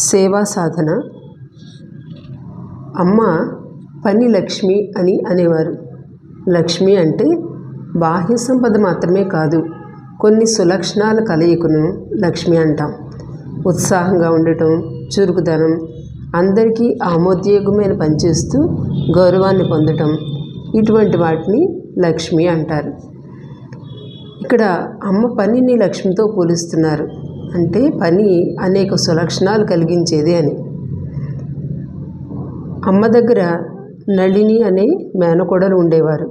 సేవా సాధన. అమ్మ పని లక్ష్మి అని అనేవారు. లక్ష్మి అంటే బాహ్య సంపద మాత్రమే కాదు కొన్ని సులక్షణాల కలయికను లక్ష్మి అంటాం. ఉత్సాహంగా ఉండటం చురుకుదనం అందరికీ ఆమోద్యోగమైన పనిచేస్తూ గౌరవాన్ని పొందటం ఇటువంటి వాటిని లక్ష్మి అంటారు. ఇక్కడ అమ్మ పనిని లక్ష్మితో పోలుస్తున్నారు. అంటే పని అనేక సులక్షణాలు కలిగించేది అని. అమ్మ దగ్గర నళిని అనే మేనకోడలు ఉండేవారు.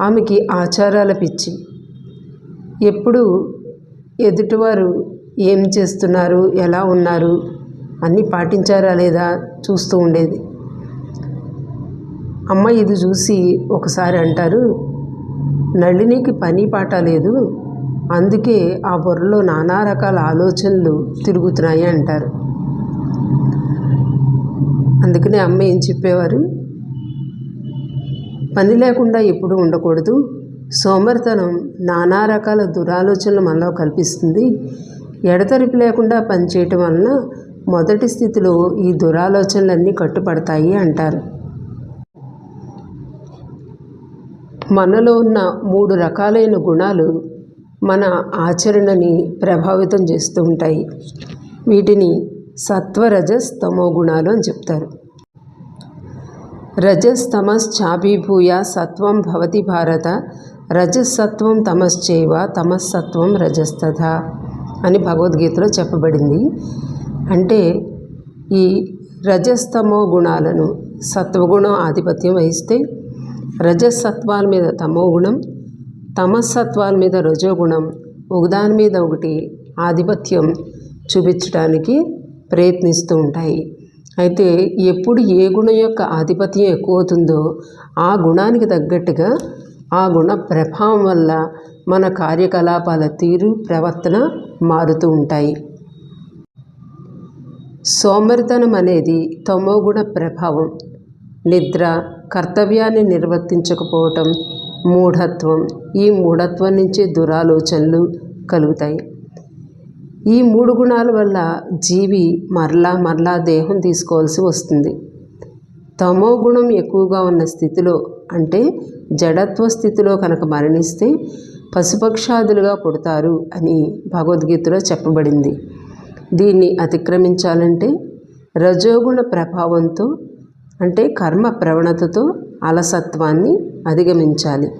ఆమెకి ఆచారాల పిచ్చి. ఎప్పుడు ఎదుటివారు ఏం చేస్తున్నారు ఎలా ఉన్నారు అన్నీ పాటించారా లేదా చూస్తూ ఉండేది. అమ్మ ఇది చూసి ఒకసారి అంటారు నళినికి పని పాట లేదు అందుకే ఆ బుర్రలో నానా రకాల ఆలోచనలు తిరుగుతున్నాయి అంటారు. అందుకనే అమ్మ ఏం చెప్పేవారు? పని లేకుండా ఎప్పుడు ఉండకూడదు. సోమరితనం నానా రకాల దురాలోచనలు మనలో కల్పిస్తుంది. ఎడతెరిపి లేకుండా పనిచేయటం వలన మొదటి స్థితిలో ఈ దురాలోచనలన్నీ కట్టుపడతాయి అంటారు. మనలో ఉన్న మూడు రకాలైన గుణాలు మన ఆచరణని ప్రభావితం చేస్తూ ఉంటాయి. వీటిని సత్వరజస్ తమో గుణాలు అని చెప్తారు. రజస్ తమస్ చాభిభూయ సత్వం భవతి భారత రజసత్వం తమశ్చేవ తమస్సత్వం రజస్తథ అని భగవద్గీతలో చెప్పబడింది. అంటే ఈ రజస్తమో గుణాలను సత్వగుణం ఆధిపత్యం వహిస్తే రజసత్వాల మీద తమో గుణం తమస్సత్వాల మీద రజోగుణం ఒకదాని మీద ఒకటి ఆధిపత్యం చూపించడానికి ప్రయత్నిస్తూ ఉంటాయి. అయితే ఎప్పుడు ఏ గుణం యొక్క ఆధిపత్యం ఎక్కువ అవుతుందో ఆ గుణానికి తగ్గట్టుగా ఆ గుణ ప్రభావం వల్ల మన కార్యకలాపాల తీరు ప్రవర్తన మారుతూ ఉంటాయి. సోమరితనం అనేది తమోగుణ ప్రభావం నిద్ర కర్తవ్యాన్ని నిర్వర్తించకపోవటం మూఢత్వం. ఈ మూఢత్వం నుంచి దురాలోచనలు కలుగుతాయి. ఈ మూడు గుణాల వల్ల జీవి మరలా మరలా దేహం తీసుకోవాల్సి వస్తుంది. తమో గుణం ఎక్కువగా ఉన్న స్థితిలో అంటే జడత్వ స్థితిలో కనుక మరణిస్తే పశుపక్షాదులుగా పుడతారు అని భగవద్గీతలో చెప్పబడింది. దీన్ని అతిక్రమించాలంటే రజోగుణ ప్రభావంతో అంటే కర్మ ప్రవణతతో అలసత్వాన్ని అధిగమించాలి.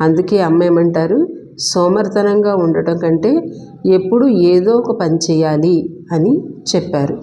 అందుకే అమ్మ ఏమంటారు? సోమరితనంగా ఉండటం కంటే ఎప్పుడు ఏదో ఒక పని చేయాలి అని చెప్పారు.